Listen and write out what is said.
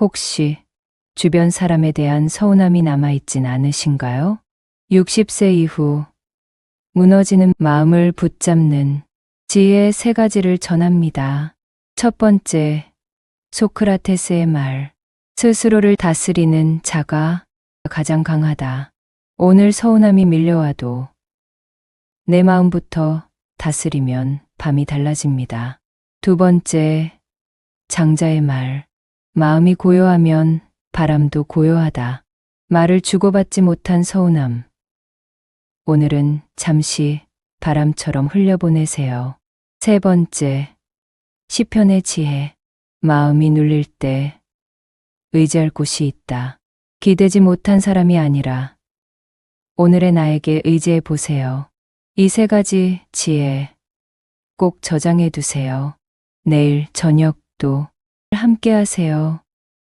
혹시 주변 사람에 대한 서운함이 남아있진 않으신가요? 60세 이후 무너지는 마음을 붙잡는 지혜의 세 가지를 전합니다. 첫 번째, 소크라테스의 말. 스스로를 다스리는 자가 가장 강하다. 오늘 서운함이 밀려와도 내 마음부터 다스리면 밤이 달라집니다. 두 번째, 장자의 말. 마음이 고요하면 바람도 고요하다. 말을 주고받지 못한 서운함. 오늘은 잠시 바람처럼 흘려보내세요. 세 번째, 시편의 지혜. 마음이 눌릴 때 의지할 곳이 있다. 기대지 못한 사람이 아니라 오늘의 나에게 의지해 보세요. 이 세 가지 지혜 꼭 저장해 두세요. 내일 저녁도 함께 하세요.